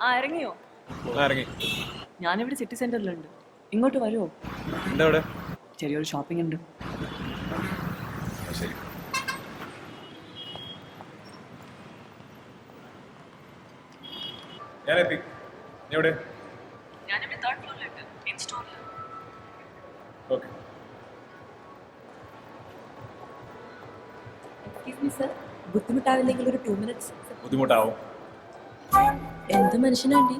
ആ ഇറങ്ങിയോ? ഇറങ്ങി. ഞാനിവിടെ സിറ്റി സെന്ററിലുണ്ട് ഇങ്ങോട്ട് വരുമോ എന്താ അവിടെ? ചെറിയൊരു ഷോപ്പിംഗ് ഉണ്ട്. ആ, ശരി. ഞാൻ എത്തി. നീ എവിടെ? ഞാനിവിടെ തേർഡ് ഫ്ലോറിലുണ്ട് ഇൻ സ്റ്റോറിൽ ഓക്കെ. എക്സ്ക്യൂസ് മീ സർ ബുദ്ധിമുട്ടാവില്ലെങ്കിൽ ഒരു ടു മിനിറ്റ്സ് ബുദ്ധിമുട്ടാവും. എന്ത് മനുഷ്യനാണ്ടി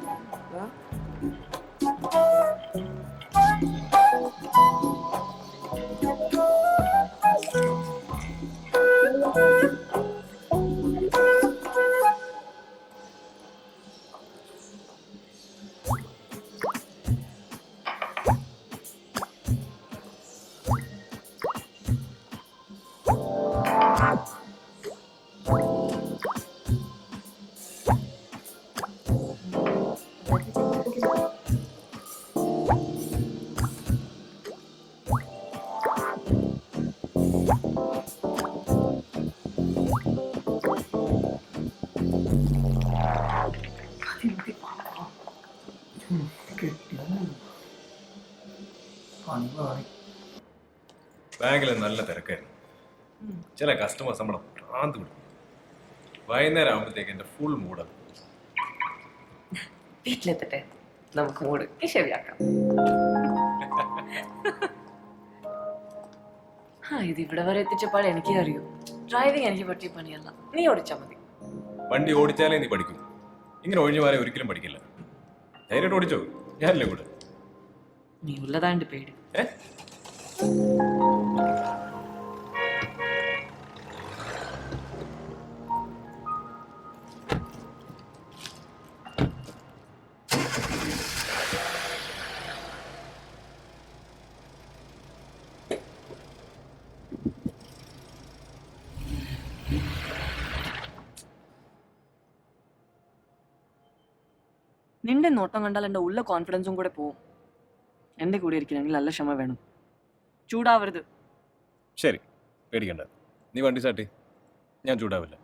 വാ ബാങ്കിൽ നല്ല തിരക്കായിരുന്നു. ചില കസ്റ്റമേഴ്സ് നമ്മളെ ഭ്രാന്ത് പിടിക്കും. വൈകുന്നേരം ആകുമ്പോഴത്തേക്ക് എന്റെ ഫുൾ മൂഡ് വീട്ടിലെത്തട്ടെ. നമുക്ക് മൂഡ് ശരിയാക്കാം ആ ഇത് ഇവിടെ വരെ എത്തിച്ചപ്പോൾ എനിക്ക് അറിയൂ. ഡ്രൈവിംഗ് എനിക്ക് പറ്റിയ പണിയല്ല. നീ ഓടിച്ചാൽ മതി. വണ്ടി ഓടിച്ചാലേ നീ പഠിക്കും. ഇങ്ങനെ ഒഴിഞ്ഞു മാറി ഒരിക്കലും പഠിക്കില്ല. ധൈര്യമായിട്ട് ഓടിച്ചോ. ഞാനല്ലേ കൂടെ. നീ ഉള്ളതാണ്ട് പേടി. നിന്റെ നോട്ടം കണ്ടാൽ എന്റെ ഉള്ള കോൺഫിഡൻസും കൂടെ പോവും. എന്റെ കൂടെ ഇരിക്കണമെങ്കിൽ നല്ല ക്ഷമ വേണം. ചൂടാവരുത്. ശരി പേടിക്കണ്ട. നീ വണ്ടി ചാട്ടി ഞാൻ ചൂടാവില്ല.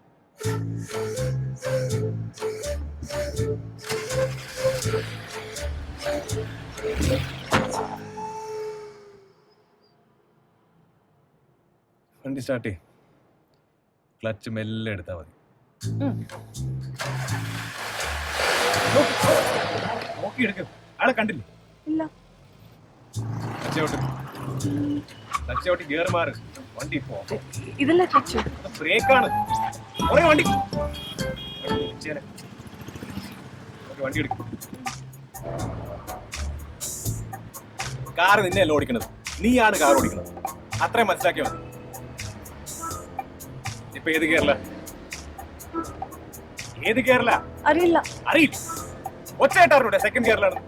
വണ്ടി സ്റ്റാർട്ട് ചെയ്യും. ക്ലച്ച് മെല്ലെ എടുത്താൽ മതി. നോക്കി എടുക്കും. ആളെ കണ്ടില്ലേ? ഇല്ല. ക്ലച്ച് ഗിയർ മാറ്. വണ്ടി പോ. ഇതല്ല ക്ലച്ച് ബ്രേക്കാണ്. കുറേ വണ്ടി. വണ്ടി എടുക്കും. കാർ നിന്നെയല്ല ഓടിക്കണത്? നീയാണ് കാർ ഓടിക്കണത്. അത്രയും മനസ്സിലാക്കിയോ മതി. ഇപ്പൊ ഏത് കേരള ഏത് കേരള അറിയില്ല. അറിയില്ല. ഒച്ചയായിട്ടാറുണ്ട് സെക്കൻഡ് കേരളാണ്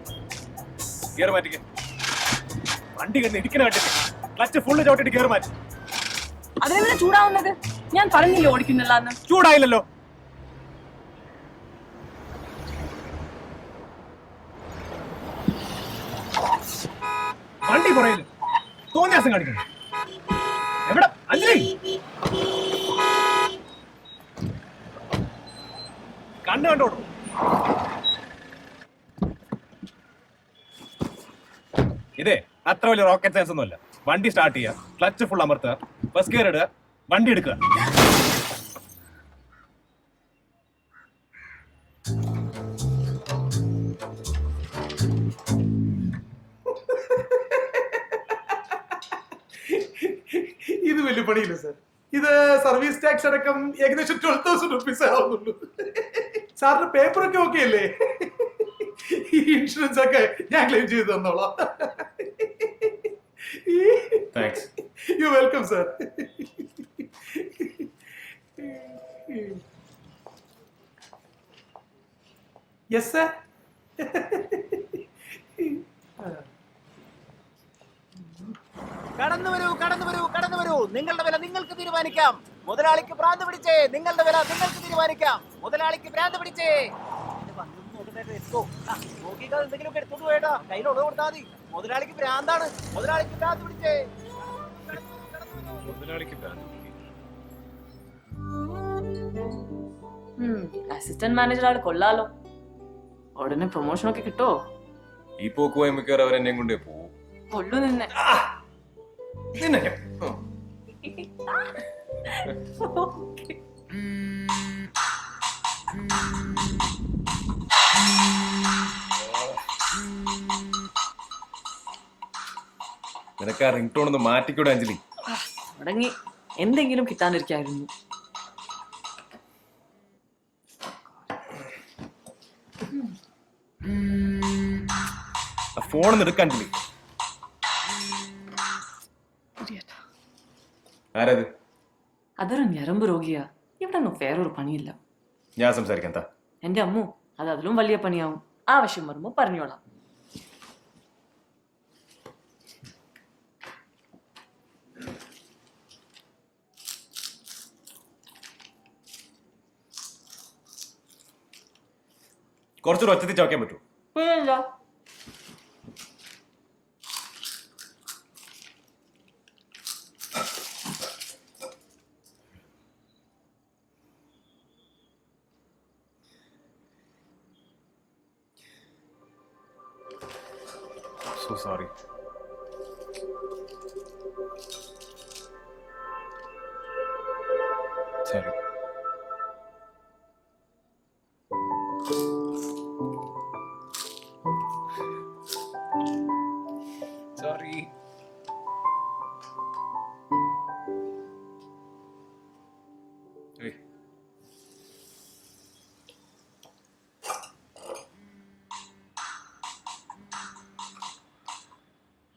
ഗിയർ മാറ്റിക്ക. വണ്ടി കിടന്ന് ഇടിക്കണ കണ്ടിട്ട്. ക്ലച്ച് ഫുള്ള് ചവിട്ടിട്ട് ഗിയർ മാറ്റി. അതെങ്ങനെ ചൂടാവുന്നത്? ഞാൻ പറഞ്ഞില്ലേ ഓടിക്കുന്നില്ല എന്ന് ചൂടായില്ലല്ലോ. വണ്ടി പുറയിൽ തോന്നിയാസം കാണിക്കണം. എവിടെ? അല്ലേ കണ്ണ് കണ്ടോളൂ. ഇതേ അത്ര വലിയ റോക്കറ്റ് സയൻസ് ഒന്നുമില്ല. വണ്ടി സ്റ്റാർട്ട് ചെയ്യുക ക്ലച്ച് ഫുൾ അമർത്തുക. ഫസ്റ്റ് ഗിയർ ഇടുക. വണ്ടി എടുക്കുക. ഇത് വലിയ പണിയില്ല സർ ഇത് സർവീസ് ടാക്സ് അടക്കം ഏകദേശം ട്വൽവ് തൗസൻഡ് റുപ്പീസ് ആവുന്നുള്ളൂ. സാറിന് പേപ്പറൊക്കെ ഓക്കെ അല്ലേ? ഈ ഇൻഷുറൻസ് ഒക്കെ ഞാൻ ക്ലെയിം ചെയ്ത് തന്നോളാം. Thanks you welcome sir yes sir കടന്നു വരൂ കടന്നു വരൂ കടന്നു വരൂ. നിങ്ങളുടെ വില നിങ്ങൾക്ക് തീരുമാനിക്കാം. മുതലാളിക്ക് ഭ്രാന്ത് പിടിച്ചേ. നിങ്ങളുടെ വില നിങ്ങൾക്ക് തീരുമാനിക്കാം. മുതലാളിക്ക് ഭ്രാന്ത് പിടിച്ചേ. നോക്കുന്നതായിട്ട് എടുത്തോ. ആ, എന്തെങ്കിലും എന്തെങ്കിലുമൊക്കെ എടുത്തോണ്ട് പോയേട്ടാ. കയ്യിൽ ഉള്ളത് കൊടുത്താൽ മതി. മുതലാളിക്ക് ഭ്രാന്താണ്. മുതലാളിക്ക് ഭ്രാന്ത് പിടിച്ചേ. മുതലാളിക്ക് ഭ്രാന്ത്. അസിസ്റ്റന്റ് മാനേജർ ആൾ കൊള്ളാലോ. ഉടനെ പ്രൊമോഷനൊക്കെ കിട്ടോ? ഈ പോക്ക് പോയി മിക്കവാറും അവരെന്നെയും കൊണ്ടേ പോവും. കൊല്ലു നിന്നെ. നിന്നെ നിനക്ക് ആ റിംഗ് ടോൺ ഒന്ന് മാറ്റിക്കൂടെ അഞ്ജലി? തുടങ്ങി. എന്തെങ്കിലും കിട്ടാനിരിക്കായിരുന്നു. ഫോൺ ഒന്ന് എടുക്ക അഞ്ജലി. ആരത്? അതൊരു ഞരമ്പ് രോഗിയാ. ഇവിടെ ഒന്നും വേറൊരു പണിയില്ല. ഞാൻ സംസാരിക്കാം എന്റെ അമ്മു അത് അതിലും വലിയ പണിയാവും. ആവശ്യം വരുമ്പോ പറഞ്ഞോളാം. കുറച്ചുകൂടെ ഒച്ചത്തിൽ ചോക്കാൻ പറ്റുമോ? പിന്നെന്താ? സോ സോറി സോറി സോറി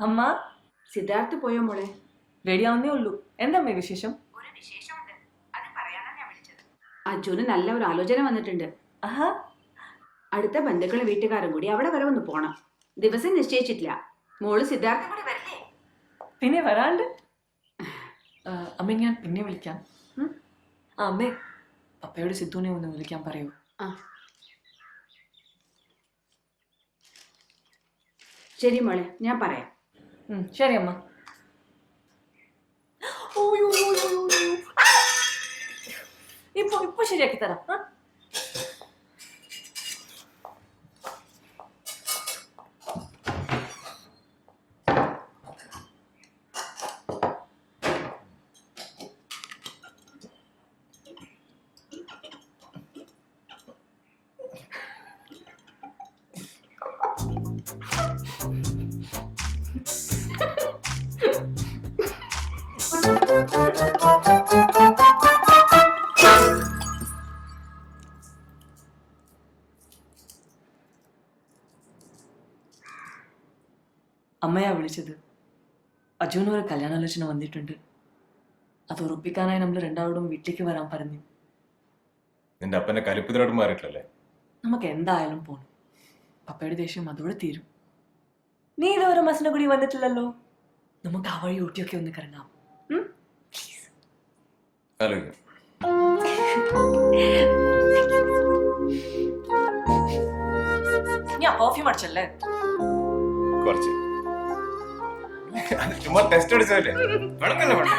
അമ്മ സിദ്ധാർത്ഥ് പോയോ മോളെ? റെഡി ആവുന്നേ ഉള്ളൂ. എന്താ അമ്മേ വിശേഷം? അജുന് നല്ല ഒരു ആലോചന വന്നിട്ടുണ്ട്. ആഹാ. അടുത്ത ബന്ധുക്കളെ വീട്ടുകാരും കൂടി അവിടെ വരെ ഒന്ന് പോണം. ദിവസം നിശ്ചയിച്ചിട്ടില്ല. മോൾ സിദ്ധാർത്ഥ കൂടി വരില്ലേ? പിന്നെ വരാണ്ട്. ആ, അമ്മ ഞാൻ പിന്നെ വിളിക്കാം. ഉം? ആ അമ്മേ പപ്പയോട് സിദ്ധുവിനെ ഒന്ന് വിളിക്കാൻ പറയൂ. ശരി മോളെ ഞാൻ പറയാം. ഉം, ശരി അമ്മ ഓയോ, ഓയോ, ഓയോ, ഓയോ. ആ! ഇപ്പൊ ഇപ്പൊ ശരിയാക്കി തരാം ആ? അമ്മയാ വിളിച്ചത്. അജുവിന് ഒരു കല്യാണാലോചന വന്നിട്ടുണ്ട്. അത് ഉറപ്പിക്കാനായി നമ്മൾ രണ്ടാളോടും വീട്ടിലേക്ക് വരാൻ പറഞ്ഞു. നിന്റെ അപ്പന്റെ കലിപ്പിതരോട് മാറിയിട്ടല്ലേ നമുക്ക് എന്തായാലും പോണം. പപ്പയുടെ ദേഷ്യം അതോടെ തീരും. നീ ഇതുവരെ മസിനെ കൂടി വന്നിട്ടില്ലല്ലോ? നമുക്ക് ആ വഴി ഊട്ടിയൊക്കെ ഒന്ന് കറങ്ങാം? ആലോചിക്കാം. ഞാൻ പെർഫ്യൂം അടിച്ചല്ലേ? കുറച്ച്. ചുമ്മാ ടെസ്റ്റ് അടിച്ചതല്ലേ വേണം